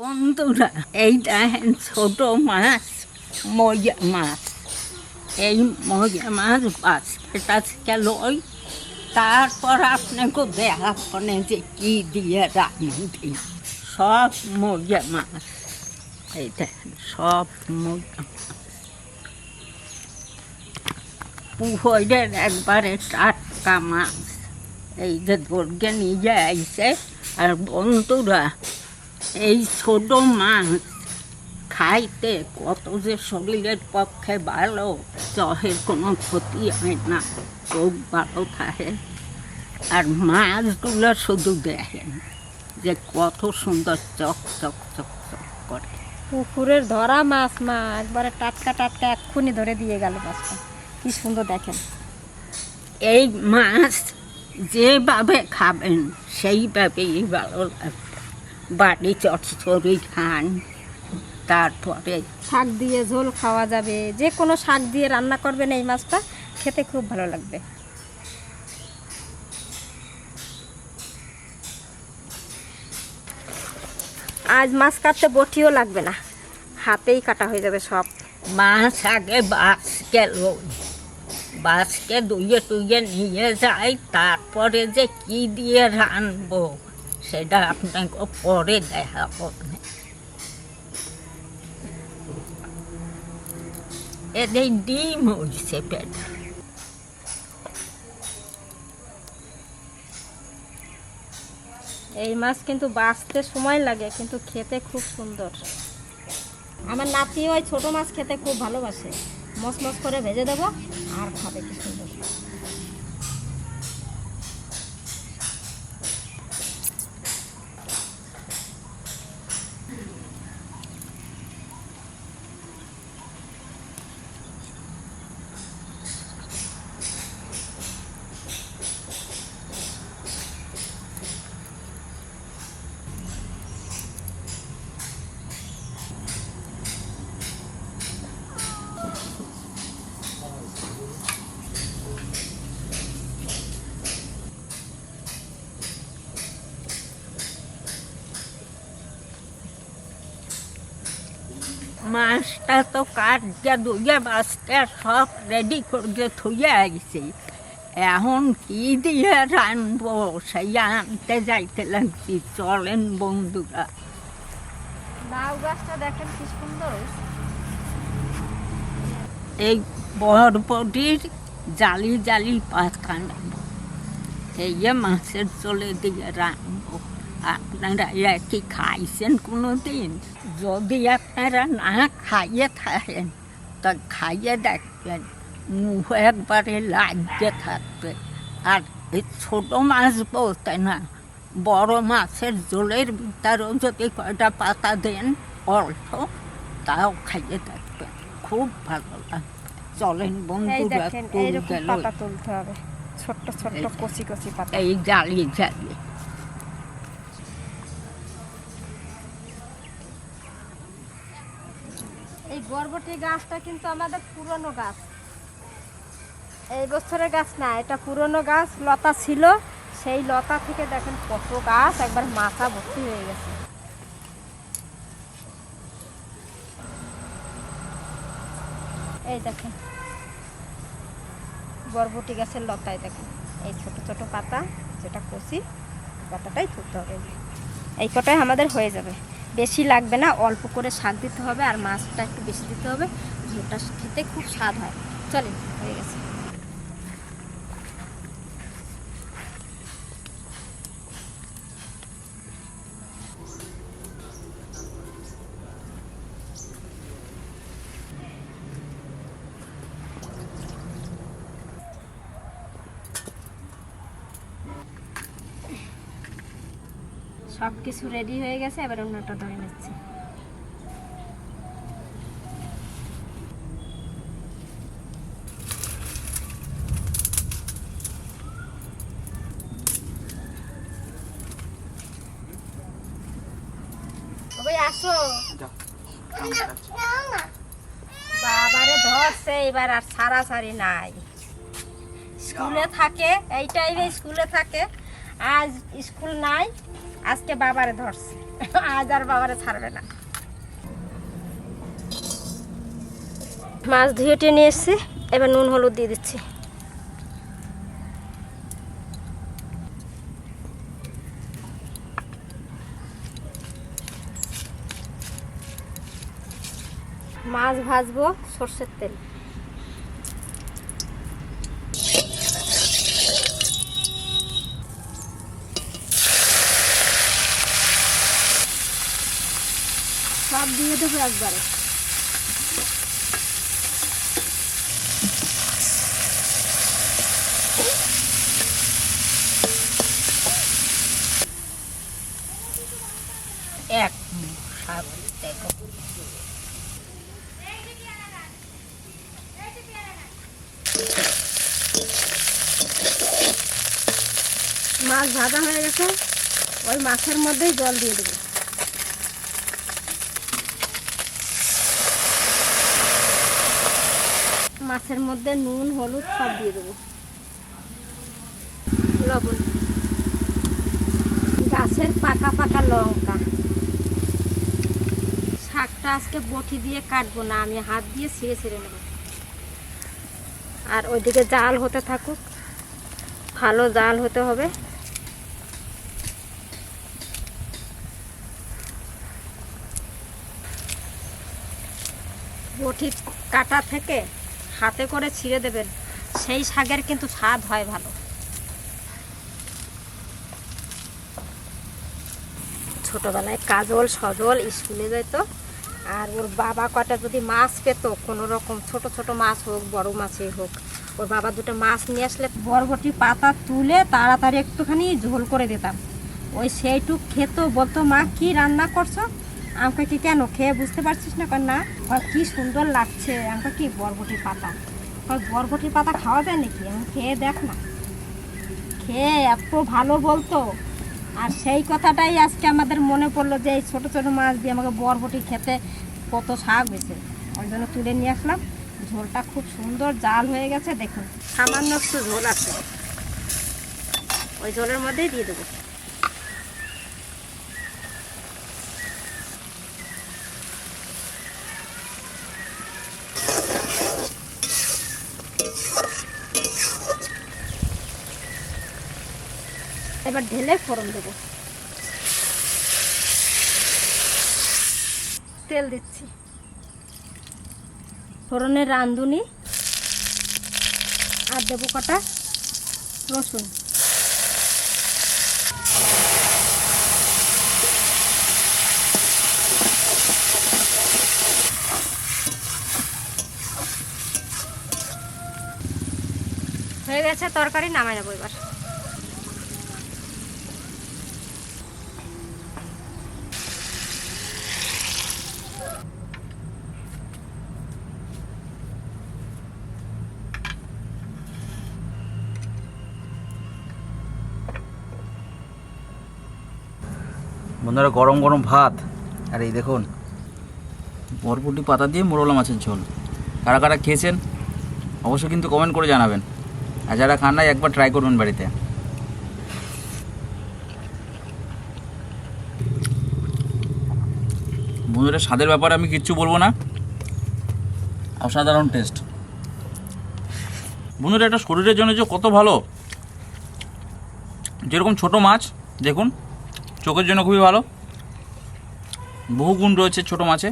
বন্ধুরা এই দেখেন ছোট মাছ মজা মাছ। এই মজা মাছ বাস্কেট আজকে লই, তারপর আপনাকে দেখাবনে যে কি দিয়ে রান্না দিই। সব মজা মাছ, এইটা সব মজা পুহরের একবারে টাটকা মাছ, এই যে দুর্গে নিয়ে আইছে। আর বন্ধুরা এই ছোট মাছ খাইতে কত যে শরীরের পক্ষে ভালো চহের কোনো ক্ষতি হয় না খুব ভালো থাকে। আর মাছগুলো শুধু দেখেন যে কত সুন্দর চক চক চক চক করে। পুকুরের ধরা মাছ মা একবারে টাটকা টাটকা এক্ষুনি ধরে দিয়ে গেল মাছটা কি সুন্দর দেখেন। এই মাছ যেভাবে খাবেন সেইভাবেই ভালো লাগবে। বাড়ি চচ্চড়ি খান তারপরে শাক দিয়ে ঝোল খাওয়া যাবে। যে কোনো শাক দিয়ে রান্না করবেন এই মাছটা খেতে খুব ভালো লাগবে। আজ মাছ কাটতে বটিও লাগবে না। হাতেই কাটা হয়ে যাবে সব। মাছ আগে বাসকে বাসকে দুইয়ে টুইয়ে নিয়ে যাই তারপরে যে কি দিয়ে রানবো সেটা আপনাকে পরে দেখাবো না। এদের ডিম হয়েছে পেটে। এই মাছ কিন্তু বাঁচতে সময় লাগে, কিন্তু খেতে খুব সুন্দর। আমার নাতি ওই ছোট মাছ খেতে খুব ভালোবাসে। মস মস করে ভেজে দেবো, আর খাবে কি মাছটা তো কাটকে দুইয়ে বাসকে সব রেডি করে থুয়ে আইছি। এখন কি দিয়ে রানবো সেই আনতে যাইতে লাগছি। চলেন বন্ধুরা। লাউ গাছটা দেখেন কি সুন্দর। এই বরবটির জালি জালি পাতা নেব। এই যে মাছের চলে দিয়ে রানবো। আপনারা কি খাইছেন কোনো দিন যদি আপনারা না খাইয়ে থাকেন তা খাইয়ে দেখবেন মুখ একবারে লাগিয়ে থাকবে আর এই ছোটো মাছ বলতে না বড় মাছের জলের ভিতরেও যদি কয়টা পাতা দেন অল্প তাও খাইয়ে দেখবেন খুব ভালো লাগবে চলেন বন্ধুরা তুলতে হবে। ছোট্ট ছোট্ট। কচি কচি পাতা। এই জালি জালি। এই বরবটি গাছটা কিন্তু আমাদের পুরনো গাছ। এই বছরের গাছ না, এটা পুরনো গাছ, লতা ছিল। সেই লতা থেকে দেখেন কত গাছ, একবার মাথা ভর্তি হয়ে গেছে। এই দেখেন, বরবটি গাছের লতায় দেখেন, এই ছোট ছোট পাতা, যেটা কষি পাতাটাই তুলতে হবে। এই এই কটাই আমাদের হয়ে যাবে। বেশি লাগবে না, অল্প করে স্বাদ দিতে হবে আর মাছটা একটু বেশি দিতে হবে ঝোলটা খেতে খুব স্বাদ হয়। চলে হয়ে গেছে। সব কিছু রেডি হয়ে গেছে এবার অন্যটা ধরে নিচ্ছি। বাবারে ধরছে এবার আর সারাসারি নাই। স্কুলে থাকে এই টাইমে স্কুলে থাকে আজ স্কুল নাই আজকে বাবারে ধরছে। আজ আর বাবারে ছাড়বে না। মাছ ধুয়ে টেনে এসছি, এবার নুন, হলুদ দিয়ে দিচ্ছি। মাছ ভাজবো সর্ষের তেল। দিয়ে দেবো একবারে। এক শাক দেখো। মাছ ভাজা হয়ে গেছে ওই মাছের মধ্যেই জল দিয়ে দেবো। মাছের মধ্যে নুন, হলুদ সব দিয়ে দেবো। গাছের পাকা পাকা লঙ্কা। শাকটা আজকে বটি দিয়ে কাটবো না, আমি হাত দিয়ে ছিঁড়ে ছিঁড়ে নেব। আর ওইদিকে জাল হতে থাকুক, ভালো জাল হতে হবে। বটি কাটা থেকে হাতে করে ছিঁড়ে দেবেন, সেই শাকের কিন্তু স্বাদ হয় ভালো। ছোটবেলায় কাজল সজল স্কুলে যেত আর ওর বাবা কটা যদি মাছ পেত, কোনো রকম ছোট ছোট মাছ হোক, বড় মাছই হোক, ওর বাবা দুটো মাছ নিয়ে আসলে বরবটি পাতা তুলে তাড়াতাড়ি একটুখানি ঝোল করে দিতাম। ওই সেইটুক খেত, বলতো, মা, কি রান্না করছ? আমাকে কি কেন খেয়ে বুঝতে পারছিস না? কর না কি সুন্দর লাগছে। আমাকে কি বরবটি পাতা? কয়, বরবটি পাতা খাওয়া যায় নাকি? আমি খেয়ে দেখ না। খেয়ে এত ভালো বলতো। আর সেই কথাটাই আজকে আমাদের মনে পড়ল যে এই ছোটো ছোটো মাছ দিয়ে আমাকে বরবটি খেতে কত শাক হয়েছে। ওই জন্য তুলে নিয়ে আসলাম। ঝোলটা খুব সুন্দর জাল হয়ে গেছে দেখুন। সামান্য একটু ঝোল আছে। ওই ঝোলের মধ্যেই দিয়ে দেবো। এবার ঢেলে ফোড়ন দেবো। তেল দিচ্ছি। ফোড়নের রাঁধুনি আর দেবো কটা রসুন। হয়ে গেছে, তরকারি নামাই নেব এবার। বন্ধুরা, গরম গরম ভাত। আর এই দেখুন বরপুটি পাতা দিয়ে মোরলা মাছের ঝোল। কারা কারা খেয়েছেন, অবশ্যই কিন্তু কমেন্ট করে জানাবেন। আর যারা খান নাই, একবার ট্রাই করবেন বাড়িতে। বন্ধুরা, স্বাদের ব্যাপারে আমি কিচ্ছু বলব না। অসাধারণ টেস্ট বন্ধুরা, এটা শরীরের জন্য যে কত ভালো। যেরকম ছোট মাছ, দেখুন চোখের জন্য খুবই ভালো। বহু গুণ রয়েছে ছোট মাছে।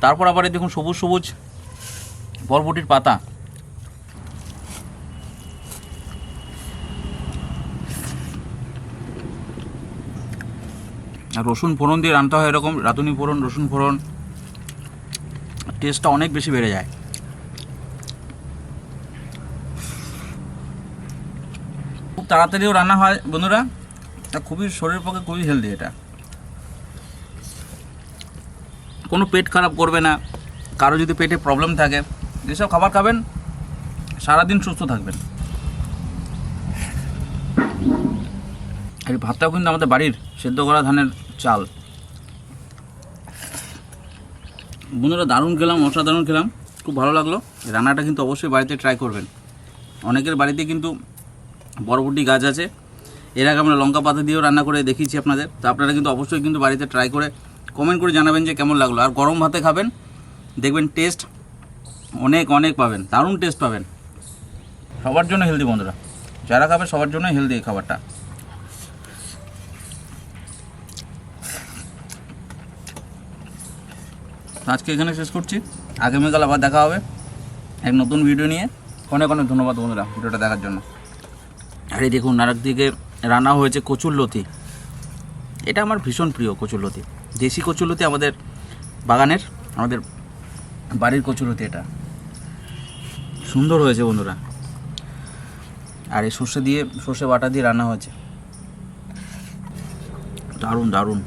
তারপর আবার দেখুন সবুজ সবুজ বরবটির পাতা। রসুন ফোড়ন দিয়ে রান্না হয় এরকম, রাঁধুনি ফোড়ন, রসুন ফোড়ন। টেস্টটা অনেক বেশি বেড়ে যায়। খুব তাড়াতাড়িও রান্না হয়, বন্ধুরা। খুবই শরীরের পক্ষে খুবই হেলদি এটা। কোনো পেট খারাপ করবে না, কারও যদি পেটে প্রবলেম থাকে, যেসব খাবার খাবেন, সারাদিন সুস্থ থাকবেন। এই ভাতটাও কিন্তু আমাদের বাড়ির সেদ্ধ করা ধানের চাল। বন্ধুরা, দারুণ খেলাম, অসাধারণ খেলাম, খুব ভালো লাগল। রান্নাটা কিন্তু অবশ্যই বাড়িতে ট্রাই করবেন। অনেকের বাড়িতে কিন্তু বরবটি গাছ আছে এর আগে আমরা লঙ্কা পাতা দিয়েও রান্না করে দেখিয়েছি আপনাদের। তো আপনারা কিন্তু অবশ্যই কিন্তু বাড়িতে ট্রাই করে কমেন্ট করে জানাবেন যে কেমন লাগল। আর গরম ভাতে খাবেন, দেখবেন টেস্ট অনেক অনেক পাবেন, দারুণ টেস্ট পাবেন। সবার জন্য হেলদি বন্ধুরা। যারা খাবে সবার জন্য হেলদি এই খাবারটা। আজকে এখানে শেষ করছি। আগামীকাল আবার দেখা হবে এক নতুন ভিডিও নিয়ে। অনেক অনেক ধন্যবাদ বন্ধুরা ভিডিওটা দেখার জন্য। আর এই দেখুন একদিকে রান্না হয়েছে কচুরলতি এটা আমার ভীষণ প্রিয় কচুরলতি দেশি কচুর লতি আমাদের বাগানের, আমাদের বাড়ির কচুর লতি এটা। সুন্দর হয়েছে বন্ধুরা। আর এই সর্ষে দিয়ে, সর্ষে বাটা দিয়ে রান্না হয়েছে। দারুণ দারুণ।